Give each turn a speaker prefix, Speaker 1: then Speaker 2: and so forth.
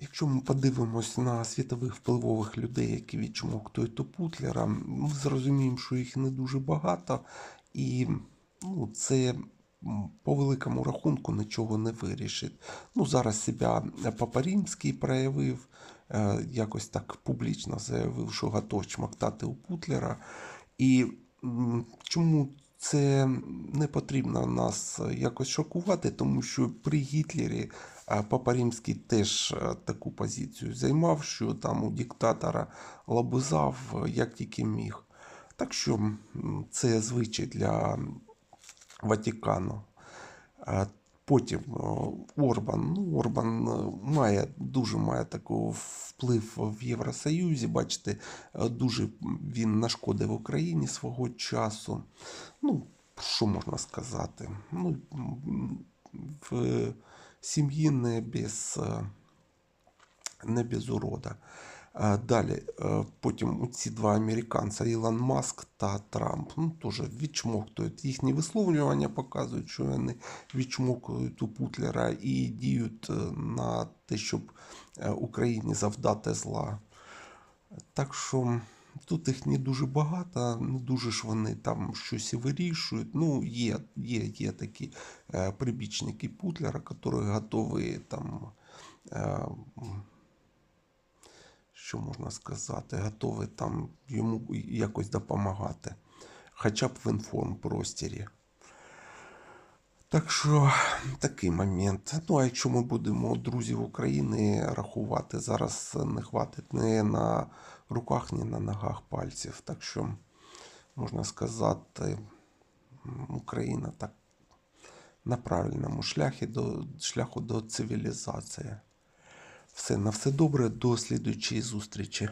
Speaker 1: Якщо ми подивимось на світових впливових людей, які відчмоктують у Путлера, ми зрозуміємо, що їх не дуже багато, і ну, це по великому рахунку нічого не вирішить. Ну, зараз себе Папа Римський проявив, е, якось так публічно заявив, що готов чмоктати у Путлера. І чому це не потрібно нас якось шокувати, тому що при Гітлері Папа Римський теж таку позицію займав, що там у диктатора лобизав е, як тільки міг. Так що це звичай для Ватикану. Потім Орбан. Ну, Орбан е, має дуже має такий вплив в Євросоюзі. Бачите, е, дуже він нашкодив Україні свого часу. Ну, що можна сказати? Ну, в сім'ї не без, е, не без урода. Далі, е, потім ці два американця Ілон Маск та Трамп ну, теж відчмоктують. Їхні висловлювання показують, що вони відчмокують у Путлера і діють е, на те, щоб е, Україні завдати зла. Так що тут їх не дуже багато, не дуже ж вони там щось і вирішують. Ну, є, є, є такі е, прибічники Путлера, які готові там. Що можна сказати, готові там йому якось допомагати, хоча б в інформпростірі. Так що такий момент. Ну, а якщо ми будемо друзів України рахувати, зараз не хватить ні на руках, ні на ногах пальців. Так що, можна сказати, Україна так на правильному шляхі до, шляху до цивілізації. Все, на все добре, до слідуючої зустрічі.